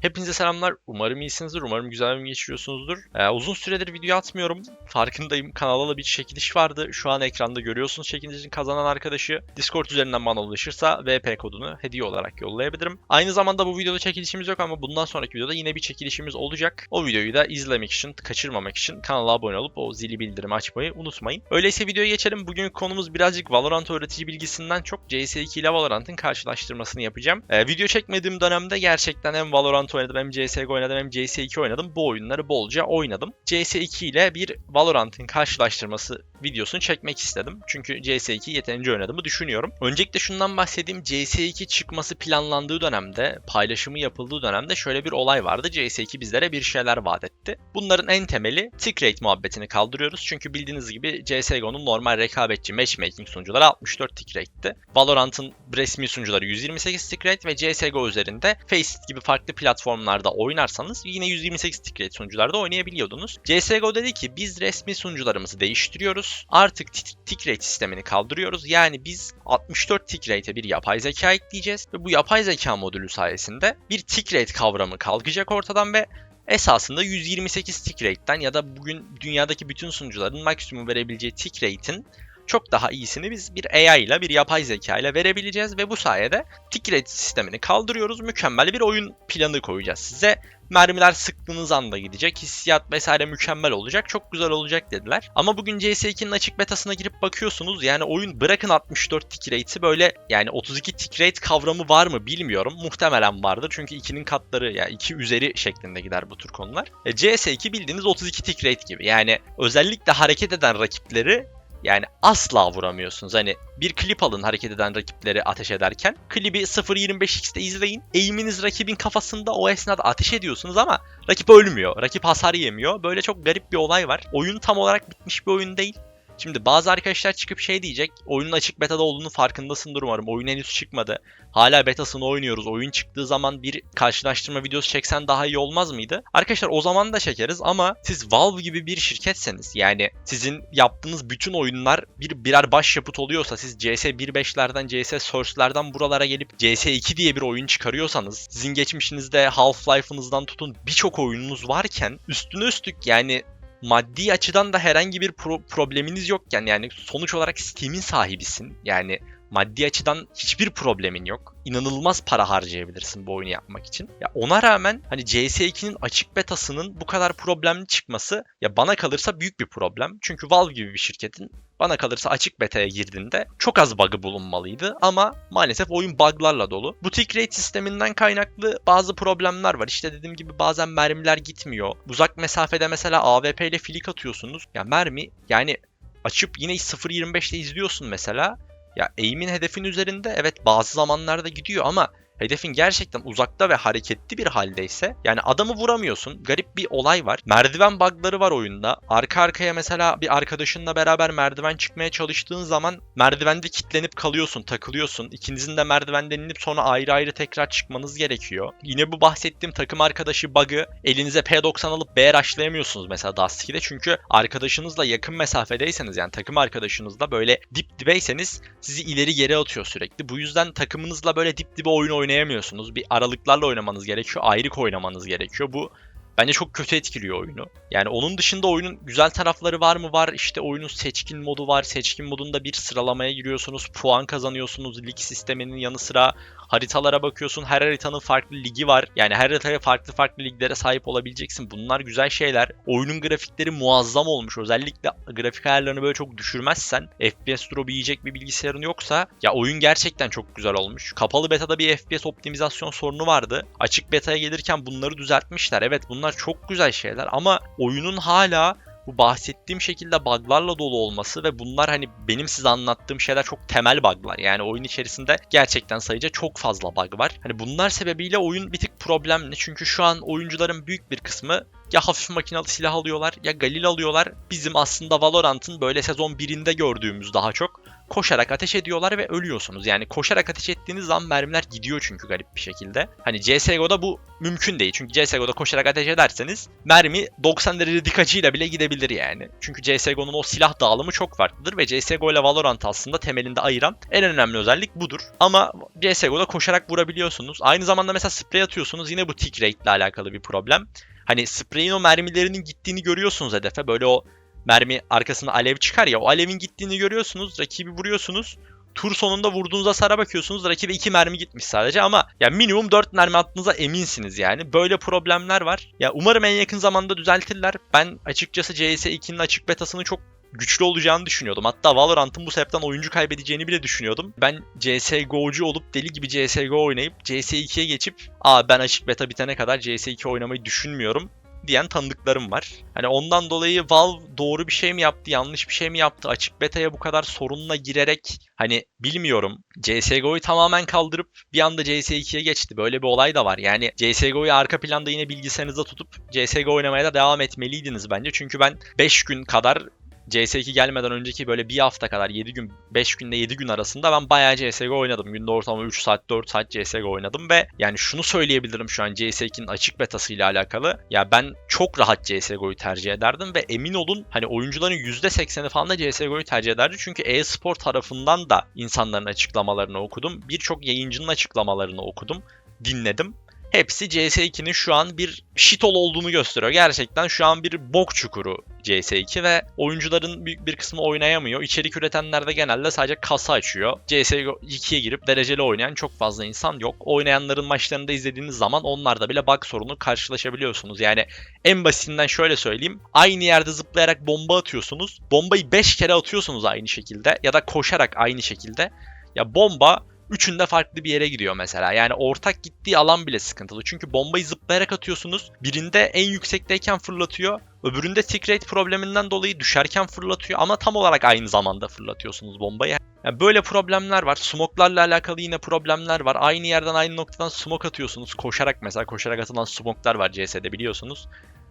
Hepinize selamlar. Umarım iyisinizdir. Umarım güzel bir geçiriyorsunuzdur. Ee, uzun süredir video atmıyorum. Farkındayım. Kanalda da bir çekiliş vardı. Şu an ekranda görüyorsunuz çekilişin kazanan arkadaşı. Discord üzerinden bana ulaşırsa VP kodunu hediye olarak yollayabilirim. Aynı zamanda bu videoda çekilişimiz yok ama bundan sonraki videoda yine bir çekilişimiz olacak. O videoyu da izlemek için, kaçırmamak için kanala abone olup o zili bildirimi açmayı unutmayın. Öyleyse videoya geçelim. Bugün konumuz birazcık Valorant öğretici bilgisinden çok CS2 ile Valorant'ın karşılaştırmasını yapacağım. Ee, video çekmediğim dönemde gerçekten hem Valorant oynadım hem CSGO oynadım hem CS2 oynadım. Bu oyunları bolca oynadım. CS2 ile bir Valorant'ın karşılaştırması videosunu çekmek istedim. Çünkü CS2 yeterince oynadığımı düşünüyorum. Öncelikle şundan bahsedeyim. CS2 çıkması planlandığı dönemde, paylaşımı yapıldığı dönemde şöyle bir olay vardı. CS2 bizlere bir şeyler vaat etti. Bunların en temeli tick rate muhabbetini kaldırıyoruz. Çünkü bildiğiniz gibi CSGO'nun normal rekabetçi matchmaking sunucuları 64 tick rate'ti. Valorant'ın resmi sunucuları 128 tick rate ve CSGO üzerinde Faceit gibi farklı platformlarda oynarsanız yine 128 tick rate sunucularda oynayabiliyordunuz. CSGO dedi ki biz resmi sunucularımızı değiştiriyoruz. Artık tick- tick rate sistemini kaldırıyoruz. Yani biz 64 tick rate'e bir yapay zeka ekleyeceğiz ve bu yapay zeka modülü sayesinde bir tick rate kavramı kalkacak ortadan ve esasında 128 tick rate'den ya da bugün dünyadaki bütün sunucuların maksimum verebileceği tick rate'in çok daha iyisini biz bir AI ile bir yapay zeka ile verebileceğiz ve bu sayede rate sistemini kaldırıyoruz. Mükemmel bir oyun planı koyacağız size. Mermiler sıktığınız anda gidecek. Hissiyat vesaire mükemmel olacak. Çok güzel olacak dediler. Ama bugün CS2'nin açık betasına girip bakıyorsunuz. Yani oyun bırakın 64 tick rate'i böyle yani 32 tick rate kavramı var mı bilmiyorum. Muhtemelen vardır. Çünkü 2'nin katları yani 2 üzeri şeklinde gider bu tür konular. E, CS2 bildiğiniz 32 tick rate gibi. Yani özellikle hareket eden rakipleri yani asla vuramıyorsunuz. Hani bir klip alın hareket eden rakipleri ateş ederken. Klibi 0.25x'te izleyin. Eğiminiz rakibin kafasında o esnada ateş ediyorsunuz ama rakip ölmüyor. Rakip hasar yemiyor. Böyle çok garip bir olay var. Oyun tam olarak bitmiş bir oyun değil. Şimdi bazı arkadaşlar çıkıp şey diyecek. Oyunun açık betada olduğunu farkındasındır umarım. Oyun henüz çıkmadı. Hala betasını oynuyoruz. Oyun çıktığı zaman bir karşılaştırma videosu çeksen daha iyi olmaz mıydı? Arkadaşlar o zaman da çekeriz ama siz Valve gibi bir şirketseniz yani sizin yaptığınız bütün oyunlar bir birer başyapıt oluyorsa siz CS 1.5'lerden CS Source'lerden buralara gelip CS2 diye bir oyun çıkarıyorsanız sizin geçmişinizde Half-Life'ınızdan tutun birçok oyununuz varken üstüne üstlük yani maddi açıdan da herhangi bir pro- probleminiz yokken yani sonuç olarak Steam'in sahibisin. Yani maddi açıdan hiçbir problemin yok. İnanılmaz para harcayabilirsin bu oyunu yapmak için. Ya ona rağmen hani CS2'nin açık betasının bu kadar problemli çıkması ya bana kalırsa büyük bir problem. Çünkü Valve gibi bir şirketin bana kalırsa açık beta'ya girdiğinde çok az bug'ı bulunmalıydı ama maalesef oyun bug'larla dolu. Bu tick rate sisteminden kaynaklı bazı problemler var. İşte dediğim gibi bazen mermiler gitmiyor. Uzak mesafede mesela AWP ile flick atıyorsunuz. Ya mermi yani açıp yine 0.25'te izliyorsun mesela. Ya aim'in hedefin üzerinde evet bazı zamanlarda gidiyor ama hedefin gerçekten uzakta ve hareketli bir haldeyse yani adamı vuramıyorsun. Garip bir olay var. Merdiven bug'ları var oyunda. Arka arkaya mesela bir arkadaşınla beraber merdiven çıkmaya çalıştığın zaman merdivende kilitlenip kalıyorsun, takılıyorsun. İkinizin de merdivenden inip sonra ayrı ayrı tekrar çıkmanız gerekiyor. Yine bu bahsettiğim takım arkadaşı bug'ı elinize P90 alıp B rushlayamıyorsunuz mesela Dust 2'de. Çünkü arkadaşınızla yakın mesafedeyseniz yani takım arkadaşınızla böyle dip dibeyseniz sizi ileri geri atıyor sürekli. Bu yüzden takımınızla böyle dip dibe oyun oynayamıyorsunuz. Bir aralıklarla oynamanız gerekiyor. Ayrık oynamanız gerekiyor. Bu bence çok kötü etkiliyor oyunu. Yani onun dışında oyunun güzel tarafları var mı? Var. İşte oyunun seçkin modu var. Seçkin modunda bir sıralamaya giriyorsunuz. Puan kazanıyorsunuz. Lig sisteminin yanı sıra haritalara bakıyorsun. Her haritanın farklı ligi var. Yani her haritaya farklı farklı liglere sahip olabileceksin. Bunlar güzel şeyler. Oyunun grafikleri muazzam olmuş. Özellikle grafik ayarlarını böyle çok düşürmezsen FPS drop yiyecek bir bilgisayarın yoksa ya oyun gerçekten çok güzel olmuş. Kapalı betada bir FPS optimizasyon sorunu vardı. Açık betaya gelirken bunları düzeltmişler. Evet bunlar çok güzel şeyler ama oyunun hala bu bahsettiğim şekilde bug'larla dolu olması ve bunlar hani benim size anlattığım şeyler çok temel bug'lar. Yani oyun içerisinde gerçekten sayıca çok fazla bug var. Hani bunlar sebebiyle oyun bir tık problemli. Çünkü şu an oyuncuların büyük bir kısmı ya hafif makinalı silah alıyorlar ya Galil alıyorlar. Bizim aslında Valorant'ın böyle sezon 1'inde gördüğümüz daha çok koşarak ateş ediyorlar ve ölüyorsunuz. Yani koşarak ateş ettiğiniz zaman mermiler gidiyor çünkü garip bir şekilde. Hani CSGO'da bu mümkün değil. Çünkü CSGO'da koşarak ateş ederseniz mermi 90 derece dik açıyla bile gidebilir yani. Çünkü CSGO'nun o silah dağılımı çok farklıdır ve CSGO ile Valorant aslında temelinde ayıran en önemli özellik budur. Ama CSGO'da koşarak vurabiliyorsunuz. Aynı zamanda mesela sprey atıyorsunuz yine bu tick rate ile alakalı bir problem. Hani spreyin o mermilerinin gittiğini görüyorsunuz hedefe. Böyle o mermi arkasında alev çıkar ya o alevin gittiğini görüyorsunuz. Rakibi vuruyorsunuz. Tur sonunda vurduğunuzda sara bakıyorsunuz. Rakibe 2 mermi gitmiş sadece ama ya minimum 4 mermi attığınıza eminsiniz yani. Böyle problemler var. Ya umarım en yakın zamanda düzeltirler. Ben açıkçası CS2'nin açık betasını çok güçlü olacağını düşünüyordum. Hatta Valorant'ın bu sebepten oyuncu kaybedeceğini bile düşünüyordum. Ben CSGO'cu olup deli gibi CSGO oynayıp CS2'ye geçip aa ben açık beta bitene kadar CS2 oynamayı düşünmüyorum diyen tanıdıklarım var. Hani ondan dolayı Valve doğru bir şey mi yaptı, yanlış bir şey mi yaptı? Açık beta'ya bu kadar sorunla girerek hani bilmiyorum. CSGO'yu tamamen kaldırıp bir anda CS2'ye geçti. Böyle bir olay da var. Yani CSGO'yu arka planda yine bilgisayarınızda tutup CSGO oynamaya da devam etmeliydiniz bence. Çünkü ben 5 gün kadar CS2 gelmeden önceki böyle bir hafta kadar 7 gün 5 günde 7 gün arasında ben bayağı CSGO oynadım. Günde ortalama 3 saat 4 saat CSGO oynadım ve yani şunu söyleyebilirim şu an CS2'nin açık betası ile alakalı. Ya ben çok rahat CSGO'yu tercih ederdim ve emin olun hani oyuncuların %80'i falan da CSGO'yu tercih ederdi. Çünkü e-spor tarafından da insanların açıklamalarını okudum. Birçok yayıncının açıklamalarını okudum, dinledim hepsi CS2'nin şu an bir shitol olduğunu gösteriyor. Gerçekten şu an bir bok çukuru CS2 ve oyuncuların büyük bir kısmı oynayamıyor. İçerik üretenler de genelde sadece kasa açıyor. CS2'ye girip dereceli oynayan çok fazla insan yok. Oynayanların maçlarını da izlediğiniz zaman onlarda bile bug sorunu karşılaşabiliyorsunuz. Yani en basitinden şöyle söyleyeyim. Aynı yerde zıplayarak bomba atıyorsunuz. Bombayı 5 kere atıyorsunuz aynı şekilde ya da koşarak aynı şekilde. Ya bomba Üçünde farklı bir yere gidiyor mesela. Yani ortak gittiği alan bile sıkıntılı. Çünkü bombayı zıplayarak atıyorsunuz. Birinde en yüksekteyken fırlatıyor. Öbüründe tick rate probleminden dolayı düşerken fırlatıyor. Ama tam olarak aynı zamanda fırlatıyorsunuz bombayı. Yani böyle problemler var. Smoklarla alakalı yine problemler var. Aynı yerden aynı noktadan smoke atıyorsunuz. Koşarak mesela koşarak atılan smoklar var CS'de biliyorsunuz.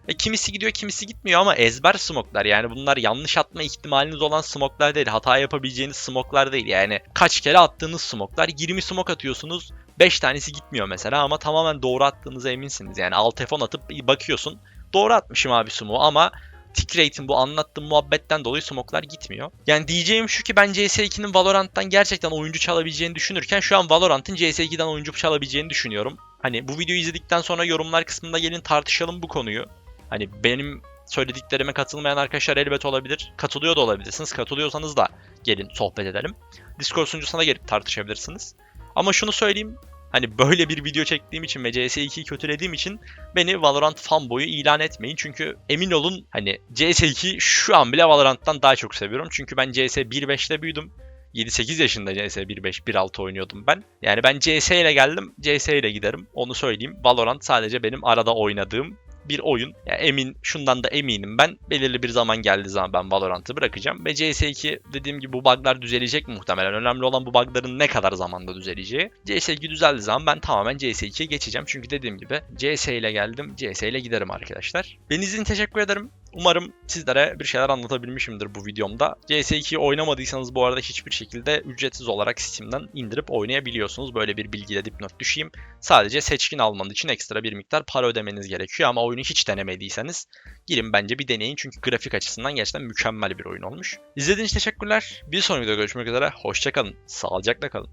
E, kimisi gidiyor kimisi gitmiyor ama ezber smoklar yani bunlar yanlış atma ihtimaliniz olan smoklar değil. Hata yapabileceğiniz smoklar değil yani. Kaç kere attığınız smoklar 20 smok atıyorsunuz 5 tanesi gitmiyor mesela ama tamamen doğru attığınıza eminsiniz. Yani alt F10 atıp bakıyorsun doğru atmışım abi smoke ama tick rate'in bu anlattığım muhabbetten dolayı smoklar gitmiyor. Yani diyeceğim şu ki ben CS2'nin Valorant'tan gerçekten oyuncu çalabileceğini düşünürken şu an Valorant'ın CS2'den oyuncu çalabileceğini düşünüyorum. Hani bu videoyu izledikten sonra yorumlar kısmında gelin tartışalım bu konuyu. Hani benim söylediklerime katılmayan arkadaşlar elbet olabilir. Katılıyor da olabilirsiniz. Katılıyorsanız da gelin sohbet edelim. Discord sunucusuna gelip tartışabilirsiniz. Ama şunu söyleyeyim. Hani böyle bir video çektiğim için ve CS2'yi kötülediğim için beni Valorant fanboyu ilan etmeyin. Çünkü emin olun hani CS2 şu an bile Valorant'tan daha çok seviyorum. Çünkü ben CS 1.5'te büyüdüm. 7-8 yaşında CS 1.5, 1.6 oynuyordum ben. Yani ben CS ile geldim, CS ile giderim. Onu söyleyeyim. Valorant sadece benim arada oynadığım bir oyun. Yani emin şundan da eminim ben. Belirli bir zaman geldiği zaman ben Valorant'ı bırakacağım. Ve CS2 dediğim gibi bu bug'lar düzelecek muhtemelen. Önemli olan bu bug'ların ne kadar zamanda düzeleceği. CS2 düzeldiği zaman ben tamamen CS2'ye geçeceğim. Çünkü dediğim gibi CS ile geldim. CS ile giderim arkadaşlar. Beni izin teşekkür ederim. Umarım sizlere bir şeyler anlatabilmişimdir bu videomda. CS2'yi oynamadıysanız bu arada hiçbir şekilde ücretsiz olarak Steam'den indirip oynayabiliyorsunuz. Böyle bir bilgiyle dipnot düşeyim. Sadece seçkin almanız için ekstra bir miktar para ödemeniz gerekiyor ama oyunu hiç denemediyseniz girin bence bir deneyin çünkü grafik açısından gerçekten mükemmel bir oyun olmuş. İzlediğiniz için teşekkürler. Bir sonraki videoda görüşmek üzere. Hoşçakalın. Sağlıcakla kalın.